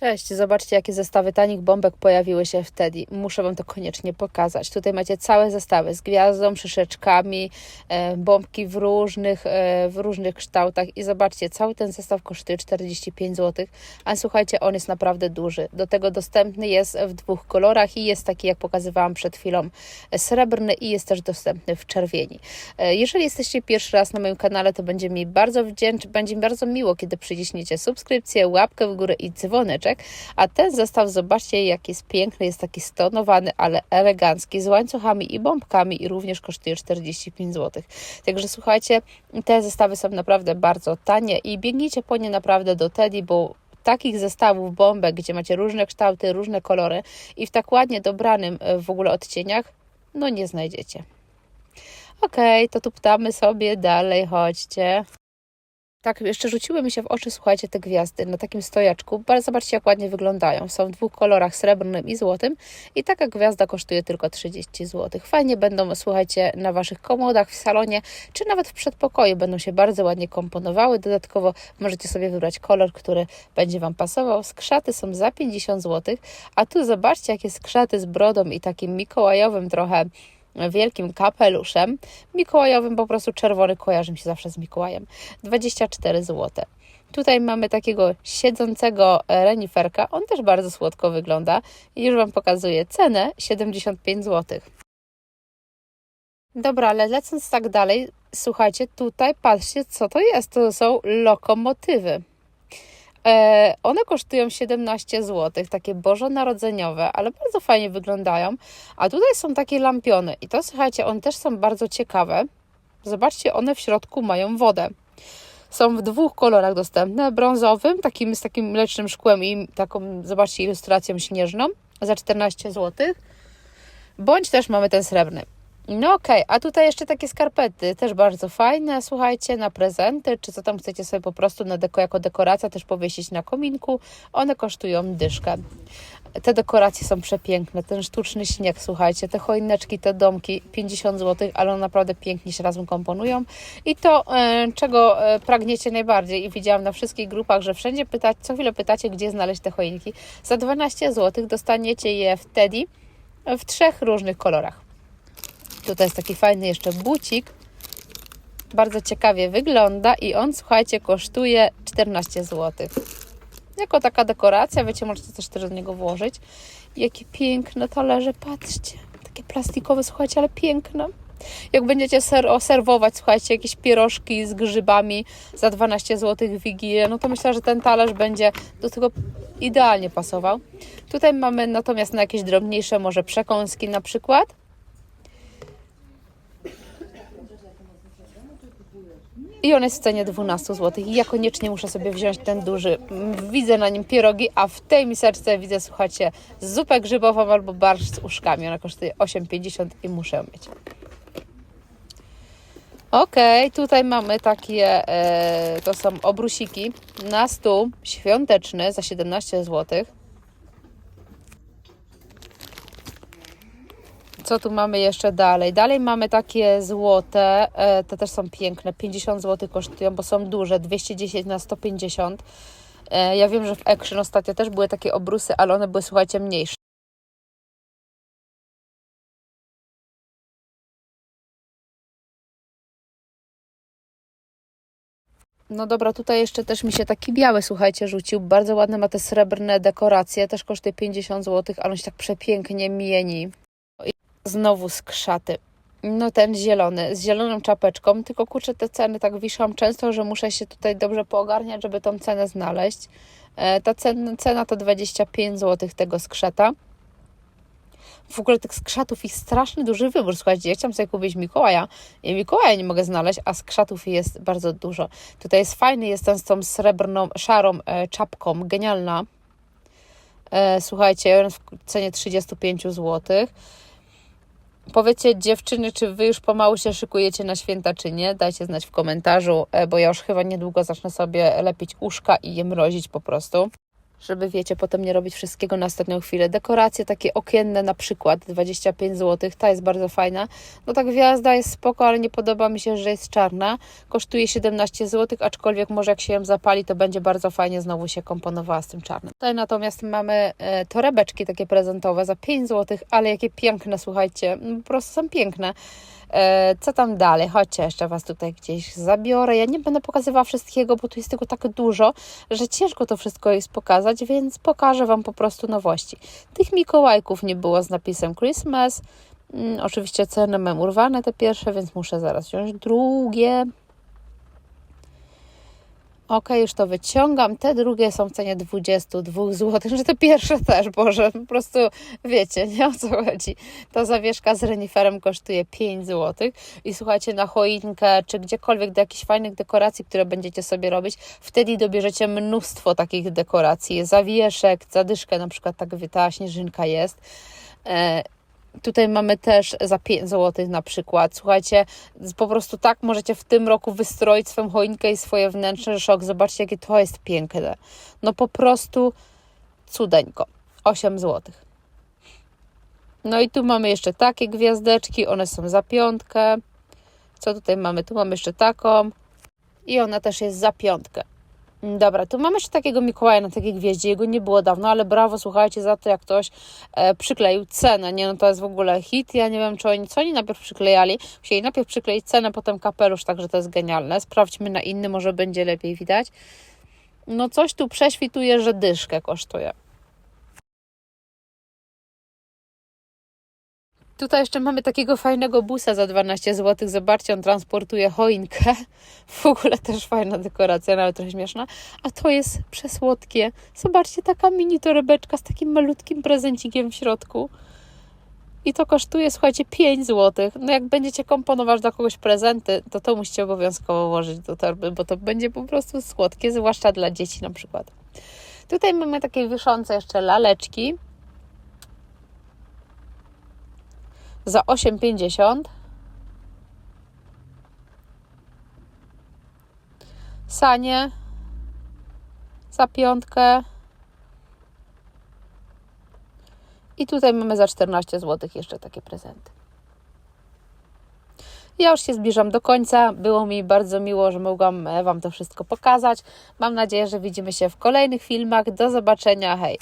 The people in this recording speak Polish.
Cześć, zobaczcie jakie zestawy tanich bombek pojawiły się wtedy. Muszę Wam to koniecznie pokazać. Tutaj macie całe zestawy z gwiazdą, szyszeczkami, e, bombki w różnych, e, w różnych kształtach i zobaczcie, cały ten zestaw kosztuje 45 zł, a słuchajcie, on jest naprawdę duży. Do tego dostępny jest w dwóch kolorach i jest taki, jak pokazywałam przed chwilą, e, srebrny i jest też dostępny w czerwieni. E, jeżeli jesteście pierwszy raz na moim kanale, to będzie mi bardzo wdzięczny, będzie mi bardzo miło, kiedy przyciśniecie subskrypcję, łapkę w górę i dzwoneczek. A ten zestaw, zobaczcie, jaki jest piękny, jest taki stonowany, ale elegancki, z łańcuchami i bombkami i również kosztuje 45 zł. Także słuchajcie, te zestawy są naprawdę bardzo tanie i biegnijcie po nie naprawdę do Teddy, bo takich zestawów bombek, gdzie macie różne kształty, różne kolory i w tak ładnie dobranym e, w ogóle odcieniach, no nie znajdziecie. Okej, okay, to tu ptamy sobie dalej, chodźcie. Tak, jeszcze rzuciły mi się w oczy, słuchajcie, te gwiazdy na takim stojaczku. Bardzo zobaczcie, jak ładnie wyglądają. Są w dwóch kolorach, srebrnym i złotym. I taka gwiazda kosztuje tylko 30 zł. Fajnie będą, słuchajcie, na Waszych komodach, w salonie, czy nawet w przedpokoju. Będą się bardzo ładnie komponowały. Dodatkowo możecie sobie wybrać kolor, który będzie Wam pasował. Skrzaty są za 50 zł. A tu zobaczcie, jakie skrzaty z brodą i takim mikołajowym trochę wielkim kapeluszem. Mikołajowym po prostu czerwony kojarzy mi się zawsze z Mikołajem. 24 zł. Tutaj mamy takiego siedzącego reniferka. On też bardzo słodko wygląda. Już Wam pokazuję cenę 75 zł. Dobra, ale lecąc tak dalej, słuchajcie, tutaj patrzcie, co to jest. To są lokomotywy. E, one kosztują 17 zł, takie bożonarodzeniowe, ale bardzo fajnie wyglądają. A tutaj są takie lampiony i to słuchajcie, one też są bardzo ciekawe. Zobaczcie, one w środku mają wodę. Są w dwóch kolorach dostępne, brązowym, takim z takim mlecznym szkłem i taką, zobaczcie, ilustracją śnieżną za 14 zł. Bądź też mamy ten srebrny. No okej, okay. a tutaj jeszcze takie skarpety, też bardzo fajne, słuchajcie, na prezenty, czy co tam chcecie sobie po prostu na deko, jako dekoracja też powiesić na kominku, one kosztują dyszkę. Te dekoracje są przepiękne, ten sztuczny śnieg, słuchajcie, te choineczki, te domki, 50 zł, ale one naprawdę pięknie się razem komponują. I to, e, czego e, pragniecie najbardziej i widziałam na wszystkich grupach, że wszędzie pytać, co chwilę pytacie, gdzie znaleźć te choinki. Za 12 zł dostaniecie je wtedy w trzech różnych kolorach. Tutaj jest taki fajny jeszcze bucik. Bardzo ciekawie wygląda i on, słuchajcie, kosztuje 14 zł. Jako taka dekoracja, wiecie, możecie coś też do niego włożyć. Jakie piękne talerze, patrzcie. Takie plastikowe, słuchajcie, ale piękne. Jak będziecie ser serwować, słuchajcie, jakieś pierożki z grzybami za 12 zł wigilię, no to myślę, że ten talerz będzie do tego idealnie pasował. Tutaj mamy natomiast na jakieś drobniejsze może przekąski na przykład. I on jest w cenie 12 zł. I ja koniecznie muszę sobie wziąć ten duży. Widzę na nim pierogi, a w tej miseczce widzę, słuchajcie, zupę grzybową albo barszcz z uszkami. Ona kosztuje 8,50 i muszę mieć. Ok, tutaj mamy takie, e, to są obrusiki na stół świąteczny za 17 zł. Co tu mamy jeszcze dalej? Dalej mamy takie złote, e, te też są piękne, 50 zł kosztują, bo są duże, 210 na 150. E, ja wiem, że w Action ostatnio też były takie obrusy, ale one były, słuchajcie, mniejsze. No dobra, tutaj jeszcze też mi się taki biały, słuchajcie, rzucił. Bardzo ładne ma te srebrne dekoracje, też kosztuje 50 zł, ale on się tak przepięknie mieni. Znowu skrzaty. No ten zielony, z zieloną czapeczką, tylko kurczę, te ceny tak wiszą często, że muszę się tutaj dobrze poogarniać, żeby tą cenę znaleźć. E, ta cena, cena to 25 zł tego skrzata. W ogóle tych skrzatów jest strasznie duży wybór. Słuchajcie, ja chciałam sobie kupić Mikołaja i Mikołaja nie mogę znaleźć, a skrzatów jest bardzo dużo. Tutaj jest fajny, jest ten z tą srebrną, szarą e, czapką, genialna. E, słuchajcie, w cenie 35 zł. Powiecie dziewczyny, czy wy już pomału się szykujecie na święta, czy nie? Dajcie znać w komentarzu, e, bo ja już chyba niedługo zacznę sobie lepić uszka i je mrozić po prostu. Żeby wiecie, potem nie robić wszystkiego na ostatnią chwilę. Dekoracje takie okienne na przykład 25 zł, ta jest bardzo fajna. No ta gwiazda jest spoko, ale nie podoba mi się, że jest czarna. Kosztuje 17 zł, aczkolwiek może jak się ją zapali, to będzie bardzo fajnie znowu się komponowała z tym czarnym. Tutaj natomiast mamy e, torebeczki takie prezentowe za 5 zł, ale jakie piękne, słuchajcie, no, po prostu są piękne. E, co tam dalej? Chodźcie, jeszcze Was tutaj gdzieś zabiorę. Ja nie będę pokazywała wszystkiego, bo tu jest tego tak dużo, że ciężko to wszystko jest pokazać, więc pokażę Wam po prostu nowości. Tych Mikołajków nie było z napisem Christmas. Mm, oczywiście ceny mam urwane te pierwsze, więc muszę zaraz wziąć drugie. Ok, już to wyciągam. Te drugie są w cenie 22 zł, że te pierwsze też, Boże, po prostu wiecie, nie o co chodzi. Ta zawieszka z reniferem kosztuje 5 zł i słuchajcie, na choinkę czy gdziekolwiek do jakichś fajnych dekoracji, które będziecie sobie robić, wtedy dobierzecie mnóstwo takich dekoracji. Zawieszek, zadyszkę, na przykład tak ta śnieżynka jest. Tutaj mamy też za 5 zł na przykład. Słuchajcie, po prostu tak możecie w tym roku wystroić swoją choinkę i swoje wnętrze, szok. Zobaczcie, jakie to jest piękne. No po prostu cudeńko. 8 zł. No i tu mamy jeszcze takie gwiazdeczki, one są za piątkę. Co tutaj mamy? Tu mamy jeszcze taką i ona też jest za piątkę. Dobra, tu mamy jeszcze takiego Mikołaja na takiej gwieździe. Jego nie było dawno, ale brawo, słuchajcie, za to, jak ktoś e, przykleił cenę. Nie, no to jest w ogóle hit. Ja nie wiem, czy oni, co oni najpierw przyklejali. Musieli najpierw przykleić cenę, potem kapelusz, także to jest genialne. Sprawdźmy na inny, może będzie lepiej widać. No coś tu prześwituje, że dyszkę kosztuje. Tutaj jeszcze mamy takiego fajnego busa za 12 zł. Zobaczcie, on transportuje choinkę. W ogóle też fajna dekoracja, nawet trochę śmieszna. A to jest przesłodkie. Zobaczcie, taka mini torebeczka z takim malutkim prezencikiem w środku. I to kosztuje, słuchajcie, 5 zł. No jak będziecie komponować dla kogoś prezenty, to to musicie obowiązkowo włożyć do torby, bo to będzie po prostu słodkie, zwłaszcza dla dzieci na przykład. Tutaj mamy takie wiszące jeszcze laleczki. Za 8,50. Sanie za piątkę. I tutaj mamy za 14 zł jeszcze takie prezenty. Ja już się zbliżam do końca. Było mi bardzo miło, że mogłam e, Wam to wszystko pokazać. Mam nadzieję, że widzimy się w kolejnych filmach. Do zobaczenia. Hej!